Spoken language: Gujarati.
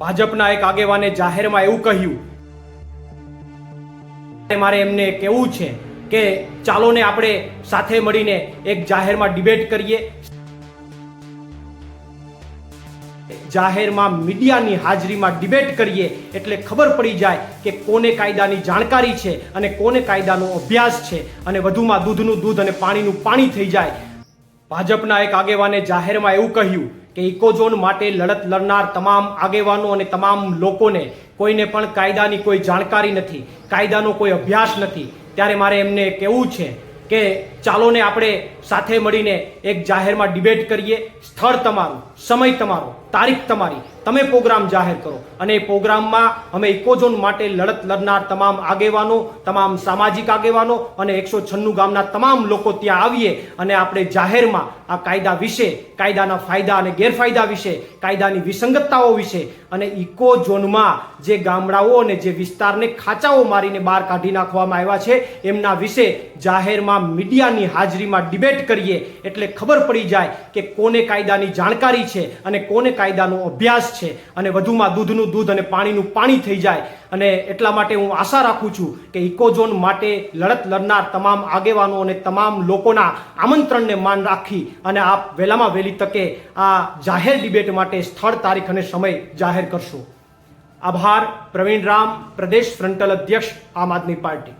ભાજપના એક આગેવાને જાહેરમાં એવું કહ્યું મારે એમને કહેવું છે કે ચાલો ને આપણે સાથે મળીને એક જાહેરમાં ડિબેટ કરીએ. જાહેરમાં મીડિયાની હાજરીમાં ડિબેટ કરીએ એટલે ખબર પડી જાય કે કોને કાયદાની જાણકારી છે અને કોને કાયદાનો અભ્યાસ છે અને વધુમાં દૂધનું દૂધ અને પાણીનું પાણી થઈ જાય. ભાજપના એક આગેવાને જાહેરમાં એવું કહ્યું કે ઇકોઝોન માટે લડત લડનાર તમામ આગેવાનો અને તમામ લોકોને કોઈને પણ કાયદાની કોઈ જાણકારી નથી, કાયદાનો કોઈ અભ્યાસ નથી. ત્યારે મારે એમને કહેવું છે કે ચાલો ને આપણે સાથે મળીને એક જાહેરમાં ડિબેટ કરીએ. સ્થળ તમારું, સમય તમારો, તારીખ તમારી. તમે પ્રોગ્રામ જાહેર કરો. અને એ પ્રોગ્રામમાં અમે ઇકોઝોન માટે લડત લડનાર તમામ આગેવાનો, તમામ સામાજિક આગેવાનો અને એકસો છન્નું ગામના તમામ લોકો ત્યાં આવીએ અને આપણે જાહેરમાં આ કાયદા વિશે, કાયદાના ફાયદા અને ગેરફાયદા વિશે, કાયદાની વિસંગતતાઓ વિશે અને ઇકોઝોનમાં જે ગામડાઓ અને જે વિસ્તારને ખાંચાઓ મારીને બહાર કાઢી નાખવામાં આવ્યા છે, એમના વિશે જાહેરમાં મીડિયાની હાજરીમાં ડિબેટ કરીએ એટલે ખબર પડી જાય કે કોને કાયદાની જાણકારી છે અને કોને કાયદાનો અભ્યાસ છે અને વધુમાં દૂધનું દૂધ અને પાણીનું પાણી થઈ જાય. અને એટલા માટે હું આશા રાખું છું કે ઇકોઝોન માટે લડત લડનાર તમામ આગેવાનો અને તમામ લોકોના આમંત્રણને માન રાખી અને આપ વહેલામાં વહેલી તકે આ જાહેર ડિબેટ માટે સ્થળ, તારીખ અને સમય જાહેર કરશો. આભાર. પ્રવીણ રામ, પ્રદેશ ફ્રન્ટલ અધ્યક્ષ, આમ આદમી પાર્ટી.